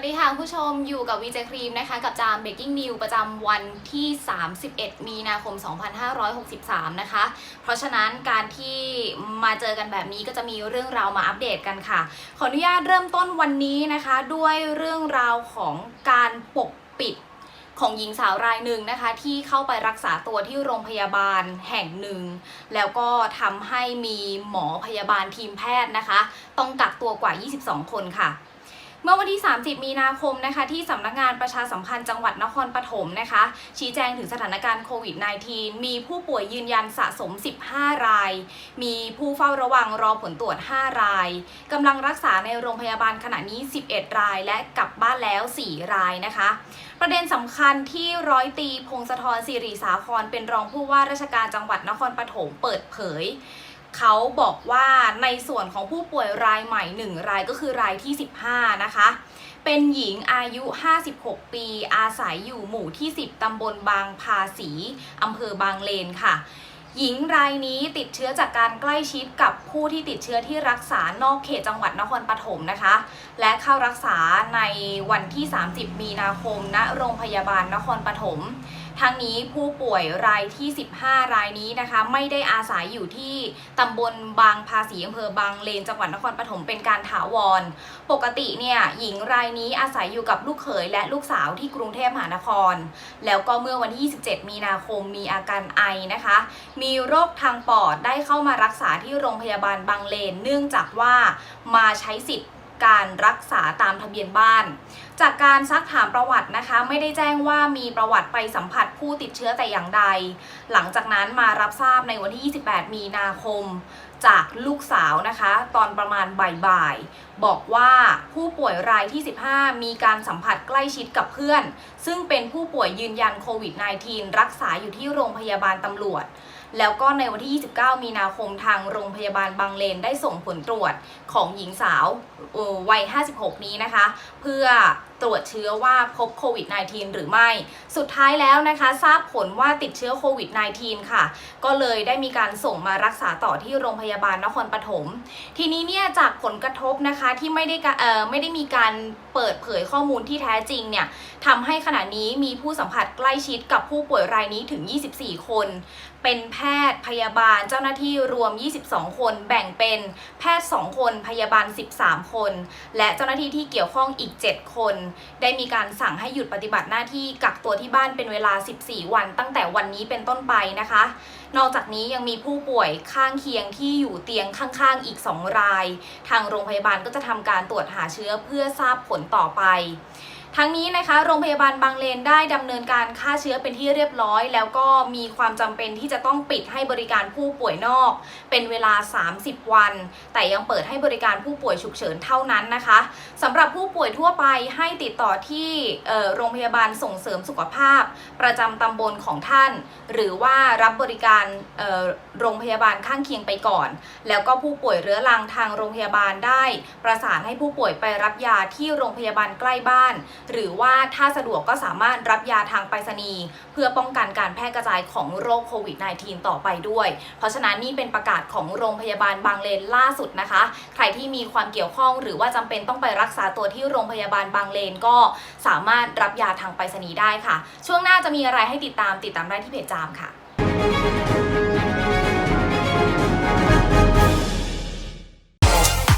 วัสดีคุณผู้ชมอยู่กับวีเจครีมนะคะ กับจามเบกกิ้งนิวประจำวันที่ 31 มีนาคม 2563 นะคะ เพราะฉะนั้นการที่มาเจอกันแบบนี้ก็จะมีเรื่องราวมาอัปเดตกันค่ะ ขออนุญาตเริ่มต้นวันนี้นะคะ ด้วยเรื่องราวของการปกปิดของหญิงสาวรายหนึ่งนะคะ ที่เข้าไปรักษาตัวที่โรงพยาบาลแห่งหนึ่ง แล้วก็ทำให้มีหมอพยาบาลทีมแพทย์นะคะ ต้องกักตัวกว่า 22 คนค่ะ เมื่อวันที่ 30 มีนาคมนะคะที่สำนักงานประชาสัมพันธ์จังหวัดนครปฐมนะคะ ชี้แจงถึงสถานการณ์โควิด -19 มีผู้ป่วยยืนยันสะสม 15 ราย มีผู้เฝ้าระวังรอผลตรวจ 5 รายกำลังรักษาในโรงพยาบาลขณะนี้ 11 ราย และกลับบ้านแล้ว 4 รายนะคะ ประเด็นสำคัญที่ร้อยตีพงศธรสิริสาครเป็นรองผู้ว่าราชการจังหวัดนครปฐมเปิดเผย เขาบอกว่าในส่วนของผู้ป่วยรายใหม่ 1 รายก็คือรายที่ 15 นะคะ เป็นหญิงอายุ 56 ปี อาศัยอยู่หมู่ที่ 10 ตำบลบางภาษีอำเภอบางเลนค่ะหญิงรายนี้ติดเชื้อจากการใกล้ชิดกับผู้ที่ติดเชื้อที่รักษานอกเขตจังหวัดนครปฐมนะคะ และเข้ารักษาในวันที่ 30 มีนาคมณโรงพยาบาลนครปฐม ทั้งนี้ผู้ป่วยรายที่ 15 รายนี้นะคะ ไม่ได้อาศัยอยู่ที่ตำบลบางภาษีอำเภอบางเลนจังหวัดนครปฐมเป็นการถาวร ปกติเนี่ยหญิงรายนี้อาศัยอยู่กับลูกเขยและลูกสาวที่กรุงเทพมหานคร แล้วก็เมื่อวันที่ 27 มีนาคมมีอาการไอนะคะ มีโรคทางปอดได้เข้ามารักษาที่โรงพยาบาลบางเลน เนื่องจากว่ามาใช้สิทธิ์ การรักษาตามทะเบียนบ้าน จากการซักถามประวัตินะคะ ไม่ได้แจ้งว่ามีประวัติไปสัมผัสผู้ติดเชื้อแต่อย่างใด หลังจากนั้นมารับทราบในวันที่ 28 มีนาคม จากลูกสาวนะคะ ตอนประมาณบ่ายๆบอกว่าผู้ป่วยรายที่ 15 มีการสัมผัสใกล้ชิดกับเพื่อน ซึ่งเป็นผู้ป่วยยืนยันโควิด -19 รักษาอยู่ที่โรงพยาบาลตำรวจ แล้วก็ในวันที่ 29 มีนาคมทางโรงพยาบาลบางเลนได้ส่งผลตรวจของหญิงสาววัย 56 นี้นะคะ เพื่อ ตรวจเชื้อว่าพบโควิด -19 หรือไม่ สุดท้ายแล้วนะคะทราบผลว่าติดเชื้อโควิด -19 ค่ะ ก็เลยได้มีการส่งมารักษาต่อที่โรงพยาบาลนครปฐม ทีนี้เนี่ยจากผลกระทบนะคะที่ไม่ได้เอ่อไม่ได้มีการเปิดเผยข้อมูลที่แท้จริงเนี่ยทำให้ขณะนี้มีผู้สัมผัสใกล้ชิดกับผู้ป่วยรายนี้ถึง 24 คน เป็นแพทย์พยาบาลเจ้าหน้าที่รวม 22 คน แบ่งเป็นแพทย์ 2 คน พยาบาล 13 คน และเจ้าหน้าที่ที่เกี่ยวข้องอีก 7 คนได้มีการสั่งให้หยุดปฏิบัติหน้าที่กักตัวที่บ้านเป็นเวลา 14 วัน ตั้งแต่วันนี้เป็นต้นไปนะคะ นอกจากนี้ยังมีผู้ป่วยข้างเคียงที่อยู่เตียงข้างๆอีก 2 ราย ทางโรงพยาบาลก็จะทำการตรวจหาเชื้อเพื่อทราบผลต่อไป ทั้งนี้นะคะโรงพยาบาลบางเลนได้ดำเนินการฆ่าเชื้อเป็นที่เรียบร้อย แล้วก็มีความจำเป็นที่จะต้องปิดให้บริการผู้ป่วยนอก เป็นเวลา 30 วัน แต่ยังเปิดให้บริการผู้ป่วยฉุกเฉินเท่านั้นนะคะสำหรับผู้ป่วยทั่วไปให้ติดต่อที่โรงพยาบาลส่งเสริมสุขภาพ ประจำตำบลของท่าน หรือว่ารับบริการ โรงพยาบาลข้างเคียงไปก่อน แล้วก็ผู้ป่วยเรื้อรังทางโรงพยาบาลได้ ประสานให้ผู้ป่วยไปรับยาที่โรงพยาบาลใกล้บ้าน หรือว่าถ้าสะดวกก็สามารถรับยาทางไปรษณีย์เพื่อป้องกันการแพร่กระจายของโรคโควิด -19 ต่อไปด้วย เพราะฉะนั้นนี่เป็นประกาศของโรงพยาบาลบางเลนล่าสุดนะคะ ใครที่มีความเกี่ยวข้องหรือว่าจำเป็นต้องไปรักษาตัวที่โรงพยาบาลบางเลนก็สามารถรับยาทางไปรษณีย์ได้ค่ะ ช่วงหน้าจะมีอะไรให้ติดตามติดตามได้ที่เพจจามค่ะ